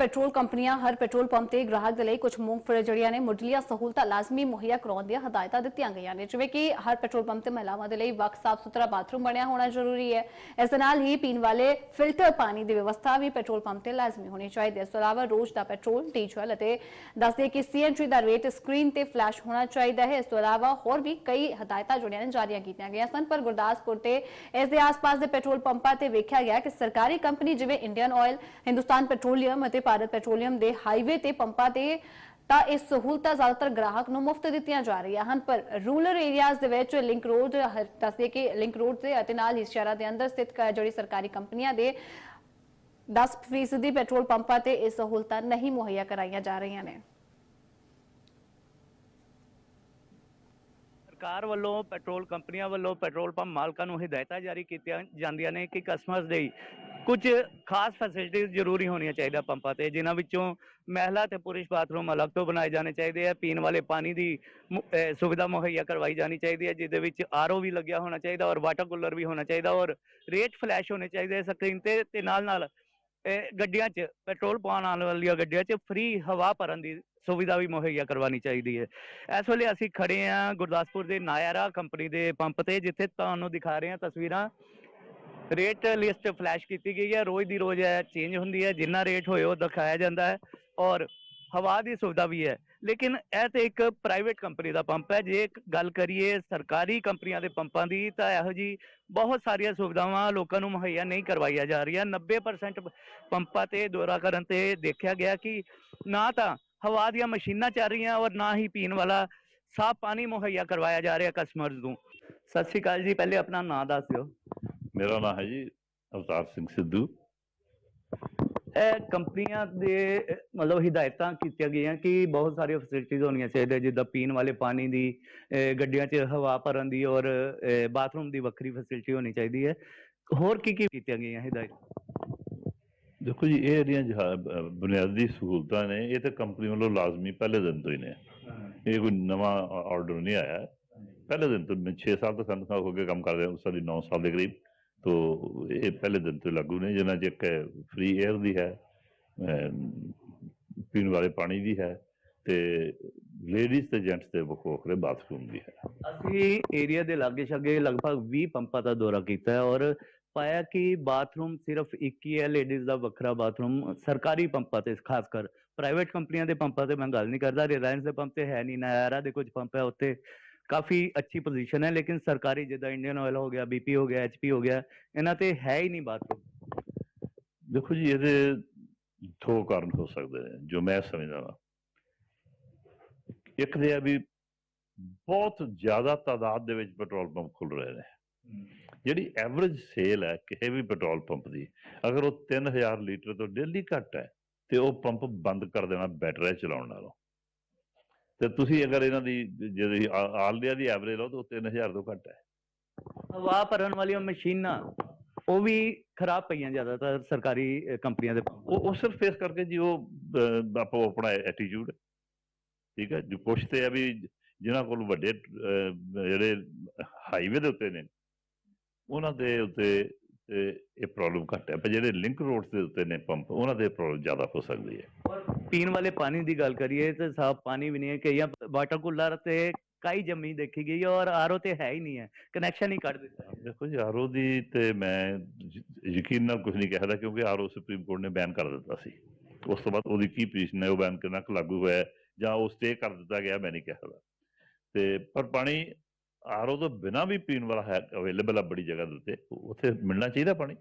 Petrol ਕੰਪਨੀਆਂ ਹਰ petrol pump ਤੇ ਗ੍ਰਾਹਕ ਦੇ ਲਈ ਕੁਝ ਮੁਫਤ ਜਿਹੜੀਆਂ ਨੇ। ਮੁੱਢਲੀਆਂ ਸਹੂਲਤਾਂ ਲਾਜ਼ਮੀ ਮੁਹੱਈਆ ਕਰਾਉਣ ਦੀਆਂ ਹਦਾਇਤਾਂ ਦਿੱਤੀਆਂ ਗਈਆਂ ਨੇ। ਜਿਵੇਂ ਕਿ ਹਰ ਪੈਟਰੋਲ ਪੰਪ ਤੇ ਮਹਿਲਾਵਾਂ ਦੇ ਲਈ ਵੱਖ ਸਾਫ਼ ਸੁਥਰਾ ਬਾਥਰੂਮ ਬਣਿਆ ਹੋਣਾ ਜ਼ਰੂਰੀ ਹੈ। ਇਸ ਨਾਲ ਹੀ ਪੀਣ ਵਾਲੇ ਫਿਲਟਰ ਪਾਣੀ ਦੀ ਵਿਵਸਥਾ ਵੀ ਪੈਟਰੋਲ ਪੰਪ ਤੇ ਲਾਜ਼ਮੀ ਹੋਣੀ ਚਾਹੀਦੀ ਹੈ। ਇਸ ਤੋਂ ਇਲਾਵਾ ਰੋਜ਼ ਦਾ ਪੈਟਰੋਲ, ਡੀਜ਼ਲ ਅਤੇ ਦੱਸਦੇ ਕਿ ਸੀਐਨਜੀ ਦਾ ਰੇਟ ਸਕਰੀਨ ਤੇ ਫਲੈਸ਼ ਹੋਣਾ ਚਾਹੀਦਾ ਹੈ। ਇਸ ਤੋਂ ਇਲਾਵਾ ਹੋਰ ਵੀ ਕਈ ਹਦਾਇਤਾਂ ਜਿਹੜੀਆਂ ਨੇ, ਜਾਰੀਆਂ ਕੀਤੀਆਂ ਗਈਆਂ ਸਨ, ਪਰ ਗੁਰਦਾਸਪੁਰ ਤੇ ਇਸ ਦੇ ਆਸ-ਪਾਸ ਦੇ ਪੈਟਰੋਲ ਪੰਪਾਂ ਤੇ ਵੇਖਿਆ ਗਿਆ ਕਿ ਸਰਕਾਰੀ ਕੰਪਨੀ ਜਿਵੇਂ ਇੰਡੀਅਨ ਆਇਲ ਹਿੰਦੁਸਤਾਨ ਪੈਟਰੋਲੀਅਮ ਅਤੇ ਭਾਰਤ ਪੈਟਰੋਲੀਅਮ ਦੇ ਹਾਈਵੇ ਤੇ ਪੰਪਾਂ ਤੇ ਤਾਂ ਇਹ ਸਹੂਲਤਾਂ ਜ਼ਿਆਦਾਤਰ ਗ੍ਰਾਹਕ ਨੂੰ ਮੁਫਤ ਦਿੱਤੀਆਂ ਜਾ ਰਹੀਆਂ ਹਨ। ਪਰ ਰੂਰਲ ਏਰੀਆਜ਼ ਦੇ ਵਿੱਚ ਲਿੰਕ ਰੋਡ ਦੱਸਦੇ ਕਿ ਲਿੰਕ ਰੋਡ ਤੇ ਅਤੇ ਨਾਲ ਹੀ ਸ਼ਹਿਰਾਂ ਦੇ ਅੰਦਰ ਸਥਿਤ ਜਿਹੜੀ ਸਰਕਾਰੀ ਕੰਪਨੀਆਂ ਦੇ 10% ਪੈਟਰੋਲ ਪੰਪਾਂ ਤੇ ਇਹ ਸਹੂਲਤਾਂ ਨਹੀਂ ਮੁਹੱਈਆ ਕਰਾਈਆਂ ਜਾ ਰਹੀਆਂ ਨੇ। ਸਰਕਾਰ ਵੱਲੋਂ ਪੈਟਰੋਲ ਕੰਪਨੀਆਂ ਵੱਲੋਂ ਪੈਟਰੋਲ ਪੰਪ ਮਾਲਕਾਂ ਨੂੰ ਹਦਾਇਤਾਂ ਜਾਰੀ ਕੀਤੀਆਂ ਜਾਂਦੀਆਂ ਨੇ ਕਿ ਕਸਟਮਰਸ ਲਈ ਕੁਝ ਖਾਸ ਫੈਸਿਲਿਟੀਆਂ ਜ਼ਰੂਰੀ ਹੋਣੀਆਂ ਚਾਹੀਦੀਆਂ ਪੰਪਾਂ ਤੇ, ਜਿਨ੍ਹਾਂ ਵਿੱਚੋਂ ਮਹਿਲਾ ਤੇ ਪੁਰਸ਼ ਬਾਥਰੂਮ ਅਲੱਗ ਤੋਂ ਬਣਾਏ ਜਾਣੇ ਚਾਹੀਦੇ ਆ, ਪੀਣ ਵਾਲੇ ਪਾਣੀ ਦੀ ਮੁ- ਅਹ, ਸੁਵਿਧਾ ਮੁਹੱਈਆ ਕਰਵਾਈ ਜਾਣੀ ਚਾਹੀਦੀ ਹੈ, ਜਿਹਦੇ ਵਿੱਚ ਆਰਓ ਵੀ ਲੱਗਿਆ ਹੋਣਾ ਚਾਹੀਦਾ ਔਰ ਵਾਟਰ ਕੂਲਰ ਵੀ ਹੋਣਾ ਚਾਹੀਦਾ ਔਰ ਰੇਟ ਫਲੈਸ਼ ਹੋਣੇ ਚਾਹੀਦੇ ਸਕਰੀਨ ਤੇ ਤੇ ਨਾਲ ਨਾਲ ਇਹ ਗੱਡੀਆਂ 'ਚ ਪੈਟਰੋਲ ਪਾਉਣ ਆਉਣ ਵਾਲੀਆਂ ਗੱਡੀਆਂ 'ਚ ਫ੍ਰੀ ਹਵਾ ਭਰਨ ਦੀ ਸੁਵਿਧਾ ਵੀ ਮੁਹੱਈਆ ਕਰਵਾਉਣੀ ਚਾਹੀਦੀ ਹੈ। ਇਸ ਵੇਲੇ ਅਸੀਂ ਖੜੇ ਹਾਂ ਗੁਰਦਾਸਪੁਰ ਦੇ ਨਾਇਰਾ ਕੰਪਨੀ ਦੇ ਪੰਪ ਤੇ, ਜਿੱਥੇ ਤੁਹਾਨੂੰ ਦਿਖਾ ਰਹੇ ਹਾਂ ਤਸਵੀਰਾਂ। ਰੇਟ ਲਿਸਟ ਫਲੈਸ਼ ਕੀਤੀ ਗਈ ਹੈ। ਰੋਜ਼ ਦੀ ਰੋਜ਼ ਇਹ ਚੇਂਜ ਹੁੰਦੀ ਹੈ। ਜਿੰਨਾ ਰੇਟ ਹੋਏ ਉਹ ਦਿਖਾਇਆ ਜਾਂਦਾ ਹੈ। ਔਰ ਹਵਾ ਦੀ ਸੁਵਿਧਾ ਵੀ ਹੈ। ਲੇਕਿਨ ਇਹ ਤੇ ਇੱਕ ਪ੍ਰਾਈਵੇਟ ਕੰਪਨੀ ਦਾ ਪੰਪ ਹੈ। ਜੇ ਗੱਲ ਕਰੀਏ ਸਰਕਾਰੀ ਕੰਪਨੀਆਂ ਦੇ ਪੰਪਾਂ ਦੀ, ਤਾਂ ਇਹੋ ਜੀ ਬਹੁਤ ਸਾਰੀਆਂ ਸੁਵਿਧਾਵਾਂ ਲੋਕਾਂ ਨੂੰ ਮੁਹੱਈਆ ਨਹੀਂ ਕਰਵਾਈਆਂ ਜਾ ਰਹੀਆਂ। 90% ਪੰਪਾਂ ਤੇ ਦੌਰਾ ਕਰਨ ਤੇ ਦੇਖਿਆ ਗਿਆ ਕਿ ਨਾ ਤਾਂ ਹਵਾ ਦੀਆਂ ਮਸ਼ੀਨਾਂ ਚੱਲ ਰਹੀਆਂ ਔਰ ਨਾ ਹੀ ਪੀਣ ਵਾਲਾ ਸਾਫ਼ ਪਾਣੀ ਮੁਹੱਈਆ ਕਰਵਾਇਆ ਜਾ ਰਿਹਾ ਕਸਟਮਰਸ ਨੂੰ। ਸਤਿ ਸ਼੍ਰੀ ਅਕਾਲ ਜੀ। ਪਹਿਲੇ ਆਪਣਾ ਨਾਮ ਦੱਸ ਦਿਓ। ਮੇਰਾ ਨਾਮ ਹੈ ਜੀ ਅਵਤਾਰ ਸਿੰਘ ਸਿੱਧੂ। ਇਹ ਕੰਪਨੀਆਂ ਦੇ, ਮਤਲਬ ਹਿਦਾਇਤਾਂ ਕੀਤੀਆਂ ਗਈਆਂ ਕਿ ਬਹੁਤ ਸਾਰੀਆਂ ਫੈਸਿਲਿਟੀਆਂ ਹੋਣੀਆਂ ਚਾਹੀਦੀਆਂ, ਜਿੱਦਾਂ ਪੀਣ ਵਾਲੇ ਪਾਣੀ ਦੀ ਗੱਡੀਆਂ 'ਚ ਹਵਾ ਭਰਨ ਦੀ ਔਰ ਬਾਥਰੂਮ ਦੀ ਵੱਖਰੀ ਫੈਸਿਲਿਟੀ ਹੋਣੀ ਚਾਹੀਦੀ ਹੈ। ਹੋਰ ਕੀ ਕੀ ਕੀਤੀਆਂ ਗਈਆਂ ਹਿਦਾਇਤਾਂ? ਦੇਖੋ ਜੀ, ਇਹ ਜਿਹੜੀਆਂ ਜਹਾ- ਬੁਨਿਆਦੀ ਸਹੂਲਤਾਂ ਨੇ, ਇਹ ਤਾਂ ਕੰਪਨੀ ਵੱਲੋਂ ਲਾਜ਼ਮੀ ਪਹਿਲੇ ਦਿਨ ਤੋਂ ਹੀ ਨੇ। ਇਹ ਕੋਈ ਨਵਾਂ ਆਰਡਰ ਨਹੀਂ ਆਇਆ। ਪਹਿਲੇ ਦਿਨ ਤੋਂ 6 ਸਾਲ ਤੋਂ ਸਾਨੂੰ ਹੋ ਗਏ ਕੰਮ ਕਰਦੇ ਹਾਂ ਸਾਡੀ 9 ਸਾਲ ਦੇ ਕਰੀਬ। ਤੋਂ ਇਹ ਪਹਿਲੇ ਦਿਨ ਤੋਂ ਲਾਗੂ ਨੇ ਜਿਨ੍ਹਾਂ 'ਚ ਇੱਕ ਫ੍ਰੀ ਦੀ ਹੈ ਪੀਣ ਵਾਲੇ ਪਾਣੀ ਦੀ ਹੈ ਤੇ ਲੇਡੀਜ਼ ਤੇ ਜੈਂਟਸ ਦੇ ਵੱਖ ਬਾਥਰੂਮ ਦੀ ਹੈ। ਅਸੀਂ ਏਰੀਆ ਦੇ ਲਾਗੇ ਛਾਗੇ ਲਗਭਗ 20 ਪੰਪਾਂ ਦਾ ਦੌਰਾ ਕੀਤਾ ਹੈ ਔਰ ਪਾਇਆ ਕਿ ਬਾਥਰੂਮ ਸਿਰਫ ਇੱਕ ਹੀ ਹੈ ਲੇਡੀਜ਼ ਦਾ ਵੱਖਰਾ ਬਾਥਰੂਮ ਸਰਕਾਰੀ ਪੰਪਾਂ ਤੇ, ਖਾਸ ਕਰ ਪ੍ਰਾਈਵੇਟ ਕੰਪਨੀਆਂ ਦੇ ਪੰਪਾਂ ਤੇ ਮੈਂ ਗੱਲ ਨਹੀਂ ਕਰਦਾ, ਰਿਲਾਇੰਸ ਦੇ ਪੰਪ ਤੇ ਹੈ ਨਹੀਂ, ਨਾਇਰਾ ਦੇ ਕੁਝ ਪੰਪ ਹੈ ਉੱਥੇ। ਕਾਫੀ ਅੱਛੀ ਪੋਜੀਸ਼ਨ ਹੈ ਲੇਕਿਨ ਸਰਕਾਰੀ ਜਿੱਦਾਂ ਇੰਡੀਅਨ ਆਇਲ ਹੋ ਗਿਆ ਬੀਪੀ ਹੋ ਗਿਆ ਐਚਪੀ ਹੋ ਗਿਆ ਇਹਨਾਂ ਤੇ ਹੈ ਹੀ ਨਹੀਂ ਬਾਥਰੂਮ ਦੇਖੋ ਜੀ ਇਹਦੇ ਦੋ ਕਾਰਨ ਹੋ ਸਕਦੇ ਨੇ ਜੋ ਮੈਂ ਸਮਝਦਾ ਹਾਂ ਇੱਕ ਦੇ ਆ ਵੀ ਬਹੁਤ ਜ਼ਿਆਦਾ ਤਾਦਾਦ ਦੇ ਵਿੱਚ ਪੈਟਰੋਲ ਪੰਪ ਖੁੱਲ ਰਹੇ ਨੇ ਜਿਹੜੀ ਐਵਰੇਜ ਸੇਲ ਹੈ ਕਿਸੇ ਵੀ ਪੈਟਰੋਲ ਪੰਪ ਦੀ ਅਗਰ ਉਹ 3000 ਲੀਟਰ ਤੋਂ ਡੇਲੀ ਘੱਟ ਹੈ ਤੇ ਉਹ ਪੰਪ ਬੰਦ ਕਰ ਦੇਣਾ ਬੈਟਰ ਚਲਾਉਣ ਨਾਲੋਂ ਤੇ ਤੁਸੀਂ ਅਗਰ ਇਹਨਾਂ ਦੀ ਜਿਹੜੀ ਆਲ ਇੰਡੀਆ ਦੀ ਐਵਰੇਜ ਲਓ ਤਾਂ ਉਹ 3000 ਤੋਂ ਘੱਟ ਹੈ। ਹਵਾ ਭਰਨ ਵਾਲੀਆਂ ਮਸ਼ੀਨਾਂ ਉਹ ਵੀ ਖਰਾਬ ਪਈਆਂ ਜ਼ਿਆਦਾਤਰ ਸਰਕਾਰੀ ਕੰਪਨੀਆਂ ਦੇ ਉਹ ਉਹ ਸਿਰਫ ਫੇਸ ਕਰਕੇ ਜੀ ਉਹ ਆਪੋ ਆਪਣਾ ਐਟੀਟਿਊਡ ਠੀਕ ਹੈ ਜੋ ਪੁੱਛਦੇ ਆ ਵੀ ਜਿਨ੍ਹਾਂ ਕੋਲ ਵੱਡੇ ਜਿਹੜੇ ਹਾਈਵੇ ਦੇ ਉੱਤੇ ਨੇ ਉਹਨਾਂ ਦੇ ਉੱਤੇ ਤੇ ਇਹ ਪ੍ਰੋਬਲਮ ਘੱਟ ਹੈ। ਪਰ ਜਿਹੜੇ ਲਿੰਕ ਰੋਡਸ ਦੇ ਉੱਤੇ ਨੇ ਪੰਪ ਉਹਨਾਂ ਦੇ ਪ੍ਰੋਬਲਮ ਜ਼ਿਆਦਾ ਹੋ ਸਕਦੀ ਹੈ। ਪੀਣ ਵਾਲੇ ਪਾਣੀ ਦੀ ਗੱਲ ਕਰੀਏ ਤੇ ਸਾਫ਼ ਪਾਣੀ ਵੀ ਨਹੀਂ ਹੈ। ਕਈਆਂ ਵਾਟਰ ਕੂਲਰ ਤੇ ਕਾਈ ਜੰਮੀ ਦੇਖੀ ਗਈ ਔਰ ਆਰਓ ਤੇ ਹੈ ਹੀ ਨਹੀਂ ਹੈ। ਕਨੈਕਸ਼ਨ ਹੀ ਕੱਢ ਦਿੱਤਾ। ਦੇਖੋ ਜੀ ਆਰਓ ਦੀ ਤੇ ਮੈਂ ਯਕੀਨ ਨਾਲ ਕੁਝ ਨਹੀਂ ਕਹਿਦਾ ਕਿਉਂਕਿ ਆਰਓ ਸੁਪਰੀਮ ਕੋਰਟ ਨੇ ਬੈਨ ਕਰ ਦਿੱਤਾ ਸੀ। ਉਸ ਤੋਂ ਬਾਅਦ ਉਹਦੀ ਕੀ ਪੋਜੀਸ਼ਨ ਹੈ ਉਹ ਬੈਨ ਕਿੰਨਾ ਕੁ ਲਾਗੂ ਹੋਇਆ ਜਾਂ ਉਹ ਸਟੇ ਕਰ ਦਿੱਤਾ ਗਿਆ ਮੈਂ ਨਹੀਂ ਕਹਿਦਾ ਤੇ ਪਰ ਪਾਣੀ ਆਰਓ ਤੋਂ ਬਿਨਾਂ ਵੀ ਪੀਣ ਵਾਲਾ ਹੈ ਅਵੇਲੇਬਲ ਆ ਬੜੀ ਜਗ੍ਹਾ ਦੇ ਉੱਤੇ ਉੱਥੇ ਮਿਲਣਾ ਚਾਹੀਦਾ ਪਾਣੀ।